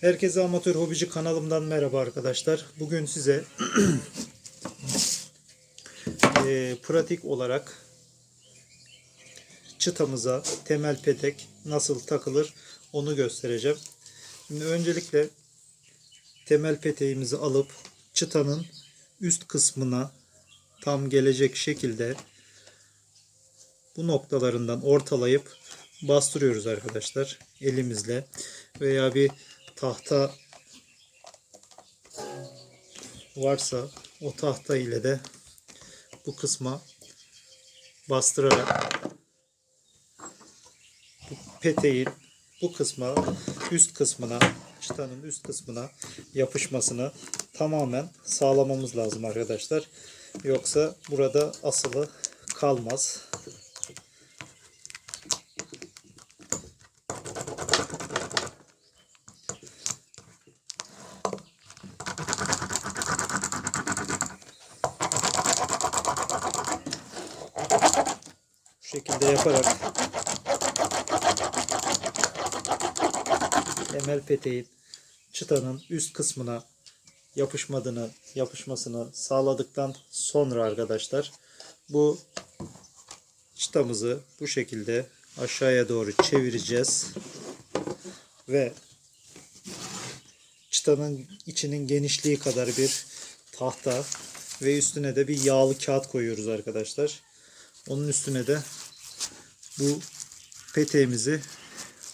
Herkese Amatör Hobici kanalımdan merhaba arkadaşlar. Bugün size eee, pratik olarak çıtamıza temel petek nasıl takılır onu göstereceğim. Şimdi öncelikle temel peteğimizi alıp çıtanın üst kısmına tam gelecek şekilde bu noktalarından ortalayıp bastırıyoruz arkadaşlar elimizle veya bir tahta varsa o tahta ile de bu kısma bastırarak bu peteğin bu kısma üst kısmına çıtanın üst kısmına yapışmasını tamamen sağlamamız lazım arkadaşlar. Yoksa burada asılı kalmaz. Bu şekilde yaparak temel peteğin çıtanın üst kısmına yapışmadığını, yapışmasını sağladıktan sonra arkadaşlar bu çıtamızı bu şekilde aşağıya doğru çevireceğiz ve çıtanın içinin genişliği kadar bir tahta ve üstüne de bir yağlı kağıt koyuyoruz arkadaşlar. Onun üstüne de bu peteğimizi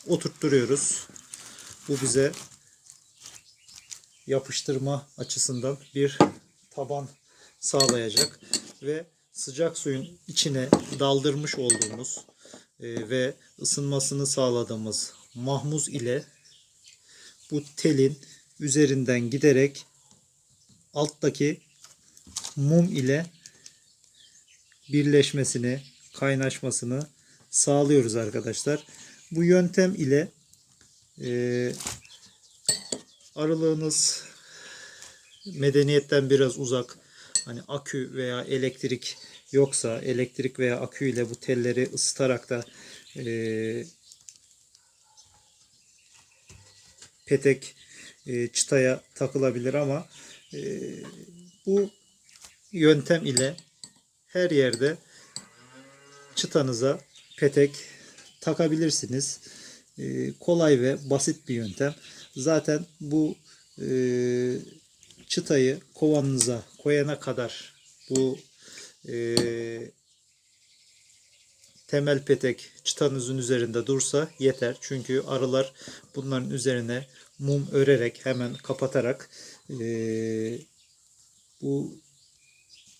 oturtturuyoruz. Bu bize yapıştırma açısından bir taban sağlayacak ve sıcak suyun içine daldırmış olduğumuz e, ve ısınmasını sağladığımız mahmuz ile bu telin üzerinden giderek alttaki mum ile birleşmesini, kaynaşmasını sağlıyoruz arkadaşlar. Bu yöntem ile e, aralığınız medeniyetten biraz uzak hani akü veya elektrik yoksa elektrik veya akü ile bu telleri ısıtarak da e, petek e, çıtaya takılabilir ama e, bu yöntem ile her yerde çıtanıza petek takabilirsiniz. Ee, kolay ve basit bir yöntem. Zaten bu e, çıtayı kovanınıza koyana kadar bu e, temel petek çıtanızın üzerinde dursa yeter. Çünkü arılar bunların üzerine mum örerek hemen kapatarak e, bu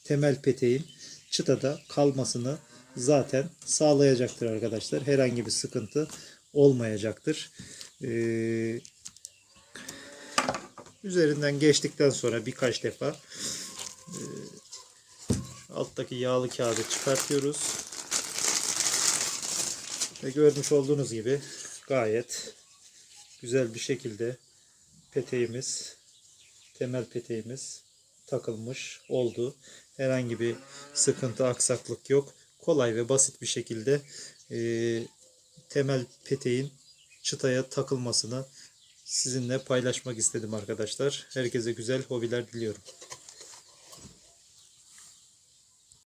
temel peteğin çıtada kalmasını zaten sağlayacaktır arkadaşlar. Herhangi bir sıkıntı olmayacaktır. Ee, üzerinden geçtikten sonra birkaç defa e, alttaki yağlı kağıdı çıkartıyoruz. Ve görmüş olduğunuz gibi gayet güzel bir şekilde peteğimiz, temel peteğimiz takılmış oldu. Herhangi bir sıkıntı, aksaklık yok. Kolay ve basit bir şekilde e, temel peteğin çıtaya takılmasını sizinle paylaşmak istedim arkadaşlar. Herkese güzel hobiler diliyorum.